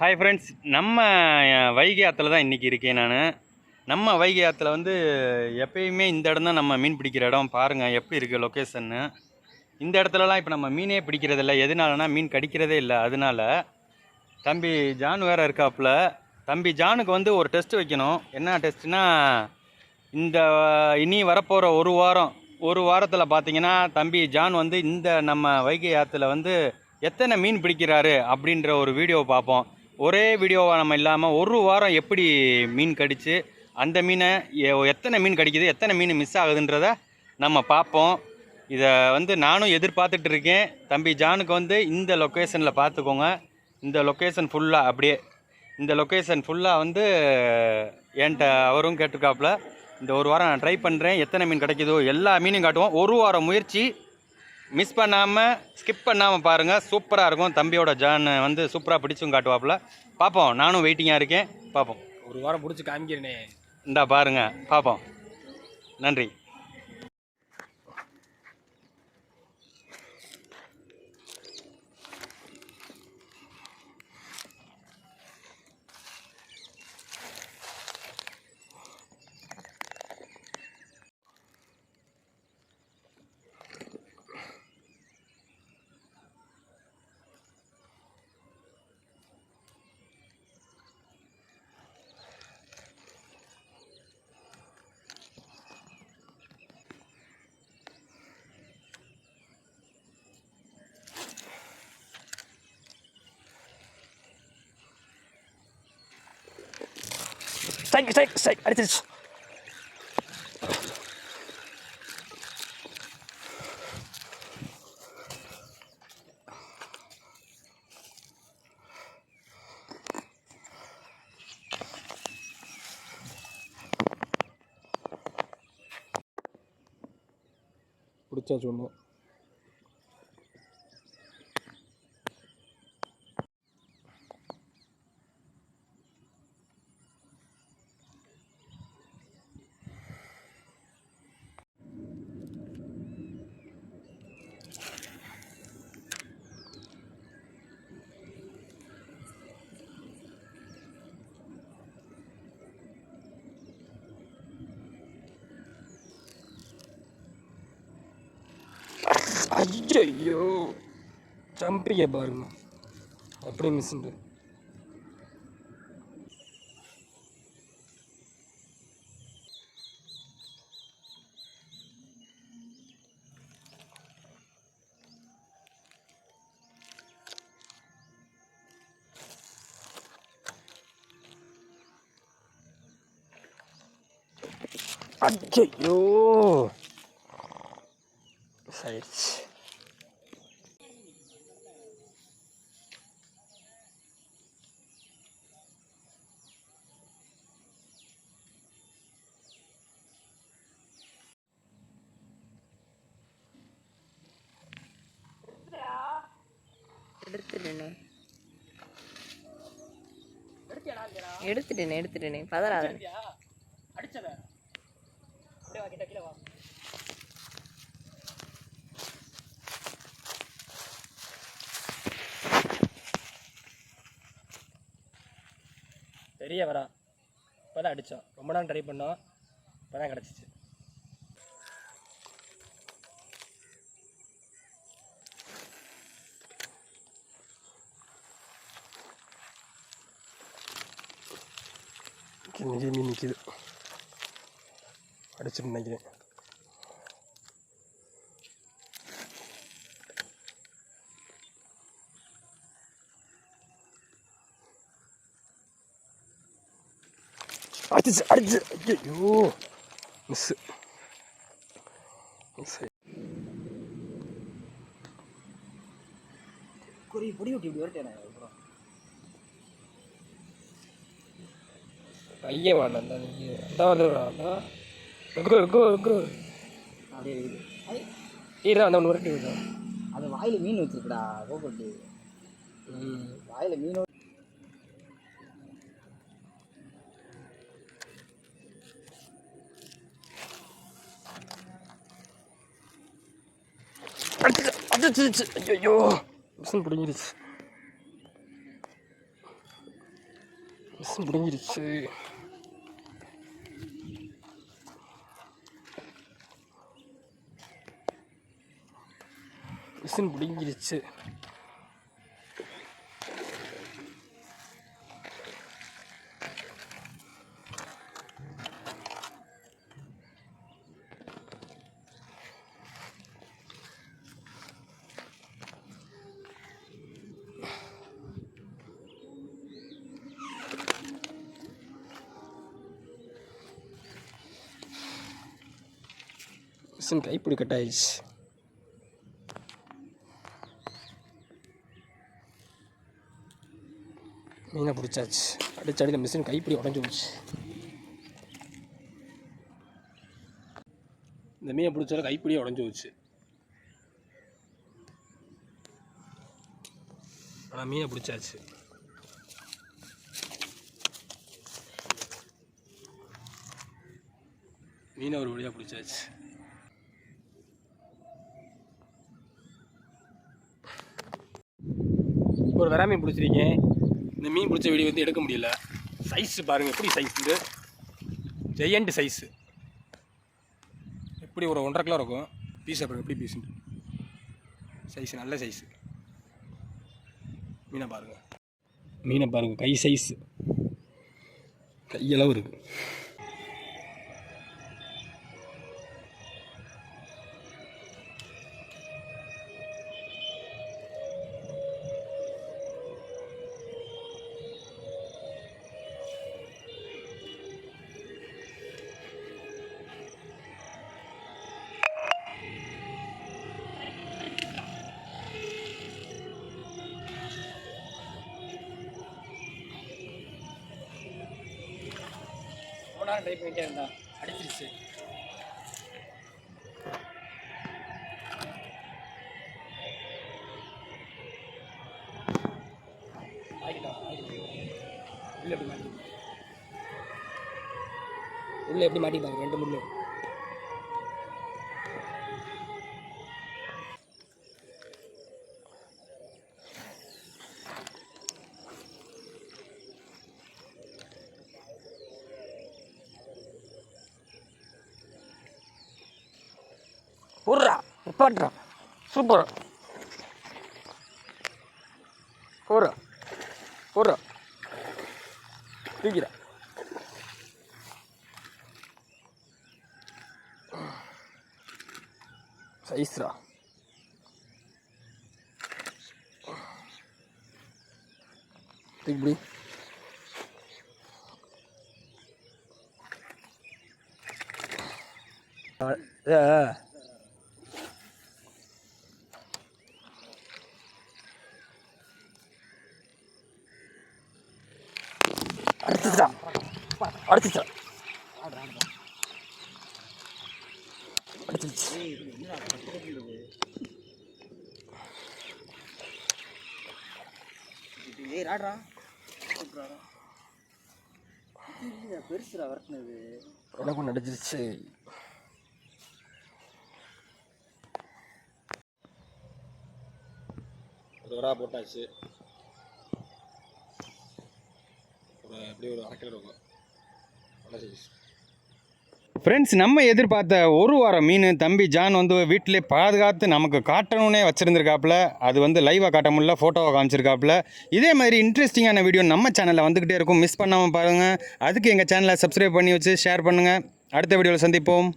Hi friends நம்ம வைகை ஆற்றுல தான் இன்றைக்கி இருக்கேன் நான். நம்ம வைகை ஆற்றுல வந்து எப்பயுமே இந்த இடம் தான் நம்ம மீன் பிடிக்கிற இடம். பாருங்கள் எப்படி இருக்குது லொக்கேஷன்னு இந்த இடத்துலலாம் இப்போ நம்ம மீனே பிடிக்கிறதில்ல எதனாலனா மீன் கடிக்கிறதே இல்லை. அதனால தம்பி ஜான் வேறு இருக்காப்புல. தம்பி ஜானுக்கு வந்து ஒரு டெஸ்ட் வைக்கணும். என்ன டெஸ்ட்னா இந்த இனி வரப்போகிற ஒரு வாரம் ஒரு வாரத்தில் பார்த்தீங்கன்னா தம்பி ஜான் வந்து இந்த நம்ம வைகை ஆற்றுல வந்து எத்தனை மீன் பிடிக்கிறாரு அப்படின்ற ஒரு வீடியோ பார்ப்போம். ஒரே வீடியோவை நம்ம இல்லாமல் ஒரு வாரம் எப்படி மீன் கடித்து அந்த மீனை எத்தனை மீன் கடிக்குது எத்தனை மீன் மிஸ் ஆகுதுன்றத நம்ம பார்ப்போம். இதை வந்து நானும் எதிர்பார்த்துட்டு இருக்கேன். தம்பி ஜானுக்கு வந்து இந்த லொக்கேஷனில் பார்த்துக்கோங்க. இந்த லொக்கேஷன் ஃபுல்லாக அப்படியே இந்த லொக்கேஷன் ஃபுல்லாக வந்து என்கிட்ட அவரும் கேட்டிருக்காப்புல இந்த ஒரு வாரம் நான் ட்ரை பண்ணுறேன் எத்தனை மீன் கிடைக்குதோ எல்லா மீனும் காட்டுவோம். ஒரு வாரம் முயற்சி மிஸ் பண்ணாமல் ஸ்கிப் பண்ணாமல் பாருங்கள் சூப்பராக இருக்கும். தம்பியோட ஜான் வந்து சூப்பராக பிடிச்சும் காட்டுவாப்புல. பார்ப்போம் நானும் வெயிட்டிங்காக இருக்கேன். பார்ப்போம் ஒரு வாரம் பிடிச்சி காமிக்கிறேனே. இந்தா பாருங்க. பார்ப்போம் நன்றி. ஸ்ட்ரைக் ஸ்ட்ரைக் ஸ்ட்ரைக் அடிச்சிருச்சு பிடிச்சாச்சு ஒன்று ஐயோ ஜம்பிங்க பாருங்க. அப்படியே மிஸ்ஸுண்டு ஐயோ ஆயிடுச்சு எடுத்துட்டேனே எடுத்துட்டேனே எடுத்துட்டேனே. பதறாத. அடிச்சத அப்படியே வா கிட்ட கீழே வா. பெரிய வரா இப்போ தான் அடித்தோம் ரொம்ப நாள் ட்ரை பண்ணோம். இப்போ தான் கிடச்சிச்சு. இங்கே மீன் நிற்கிது அடிச்சுட்டு நினைக்கிறேன். அடிச்சு அடிச்சு. ஐயோ மிஸ் மிஸ் குறி பொடி விட்டு இப்படி வரட்டேன் அப்புறம் பையன் வேண்டாம் அந்த நீங்கள் அதாவது வேண்டாம் கோ கோ கோ அப்படியே இருக்குது. ஈரா அந்த ஒன்று வரட்டி விட்டோம் அது வாயில் மீன் வச்சிருக்குடா ம். வாயில் மீன் அடிச்சு ஐயோ மிஷின் பிடிங்கிருச்சு. மிஷின் முடிஞ்சிருச்சு மிஷின் பிடிங்கிடுச்சு மிஷின் கைப்பிடி கட் ஆயிடுச்சு மீனை பிடிச்சாச்சு. அடிச்சு அடித்த மிஷின் கைப்பிடி உடஞ்சி போச்சு. இந்த மீனை பிடிச்சால கைப்பிடியே உடஞ்சி போச்சு. ஆனால் மீனை பிடிச்சாச்சு. மீனை ஒரு வழியாக பிடிச்சாச்சு. ஒரு வெறா பிடிச்சிருக்கேன். இந்த மீன் பிடிச்ச வீடியோ வந்து எடுக்க முடியல. சைஸு பாருங்கள் எப்படி சைஸ் இது? ஜெயண்ட் சைஸு எப்படி ஒரு ஒன்றரை கிலோ இருக்கும்? பீஸ் அப்புறம் எப்படி பீஸ் சைஸ் நல்ல சைஸு மீனை பாருங்கள் மீனை பாருங்கள் கை சைஸு கையளவு இருக்குது நேரம் ட்ரை பண்ணிட்டே இருந்தா. அடிச்சிருச்சு. உள்ள எப்படி மாட்டிப்பாங்க ரெண்டு முள்ளு. போடுறா நிப்பாட்டுறா சூப்பர் போடுறா போடுறா தூக்கிறா சைஸ்ரா இப்படி ஆ அடிச்சுச்சா அடிச்சுச்சா அடிச்சிருச்சு ஏய் ராட்ரா. சூப்பரா பெருசுடா வரட்டினது. எனக்கும் நடிச்சிருச்சு. ஒரு போட்டாச்சு. ஒரு அப்படியே ஒரு அரை கிலோ இருக்கும். நல்ல சைஸ் ஃப்ரெண்ட்ஸ் நம்ம எதிர்பார்த்த ஒரு வாரம் மீன் தம்பி ஜான் வந்து வீட்டிலே பாதுகாத்து நமக்கு காட்டணுன்னே வச்சுருந்துருக்காப்புல. அது வந்து லைவாக காட்ட முடியல ஃபோட்டோவை காமிச்சிருக்காப்புல. இதே மாதிரி இன்ட்ரெஸ்டிங்கான வீடியோ நம்ம சேனலில் வந்துக்கிட்டே இருக்கும். மிஸ் பண்ணாமல் பாருங்கள் அதுக்கு எங்கள் சேனலை சப்ஸ்கிரைப் பண்ணி வச்சு ஷேர் பண்ணுங்கள் அடுத்த வீடியோவில் சந்திப்போம்.